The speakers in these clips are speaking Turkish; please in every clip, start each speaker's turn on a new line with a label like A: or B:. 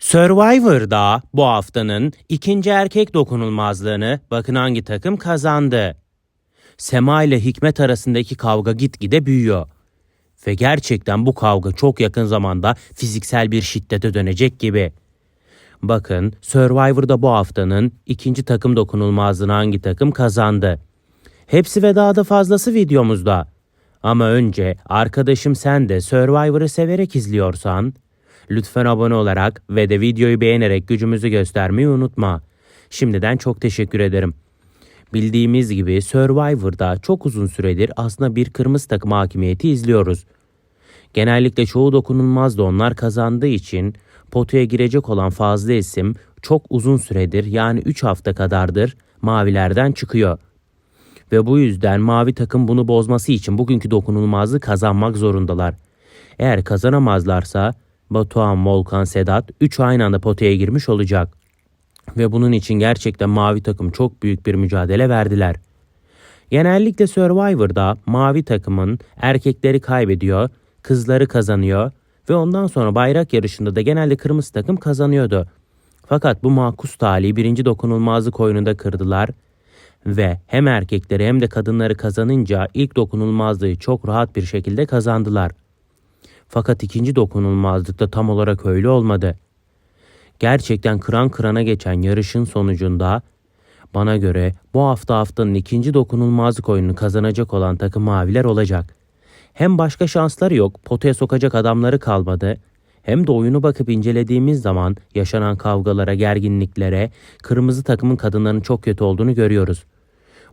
A: Survivor'da bu haftanın ikinci erkek dokunulmazlığını bakın hangi takım kazandı. Sema ile Hikmet arasındaki kavga gitgide büyüyor. Ve gerçekten bu kavga çok yakın zamanda fiziksel bir şiddete dönecek gibi. Bakın Survivor'da bu haftanın ikinci takım dokunulmazlığını hangi takım kazandı? Hepsi ve daha da fazlası videomuzda. Ama önce arkadaşım sen de Survivor'ı severek izliyorsan lütfen abone olarak ve de videoyu beğenerek gücümüzü göstermeyi unutma. Şimdiden çok teşekkür ederim. Bildiğimiz gibi Survivor'da çok uzun süredir aslında bir kırmızı takım hakimiyeti izliyoruz. Genellikle çoğu dokunulmaz da onlar kazandığı için potaya girecek olan fazla isim çok uzun süredir yani 3 hafta kadardır mavilerden çıkıyor. Ve bu yüzden mavi takım bunu bozması için bugünkü dokunulmazlığı kazanmak zorundalar. Eğer kazanamazlarsa Batuhan, Volkan, Sedat 3 aynı anda potaya girmiş olacak. Ve bunun için gerçekten mavi takım çok büyük bir mücadele verdiler. Genellikle Survivor'da mavi takımın erkekleri kaybediyor, kızları kazanıyor ve ondan sonra bayrak yarışında da genelde kırmızı takım kazanıyordu. Fakat bu makus talihi birinci dokunulmazlık oyununda kırdılar ve hem erkekleri hem de kadınları kazanınca ilk dokunulmazlığı çok rahat bir şekilde kazandılar. Fakat ikinci dokunulmazlıkta tam olarak öyle olmadı. Gerçekten kıran kırana geçen yarışın sonucunda bana göre bu hafta haftanın ikinci dokunulmazlık oyununu kazanacak olan takım maviler olacak. Hem başka şansları yok, potaya sokacak adamları kalmadı. Hem de oyunu bakıp incelediğimiz zaman yaşanan kavgalara, gerginliklere, kırmızı takımın kadınlarının çok kötü olduğunu görüyoruz.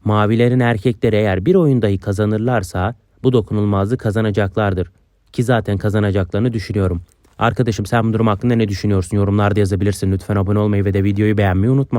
A: Mavilerin erkekleri eğer bir oyun dahi kazanırlarsa bu dokunulmazlığı kazanacaklardır. Ki zaten kazanacaklarını düşünüyorum. Arkadaşım sen bu durum hakkında ne düşünüyorsun? Yorumlarda yazabilirsin. Lütfen abone olmayı ve de videoyu beğenmeyi unutma.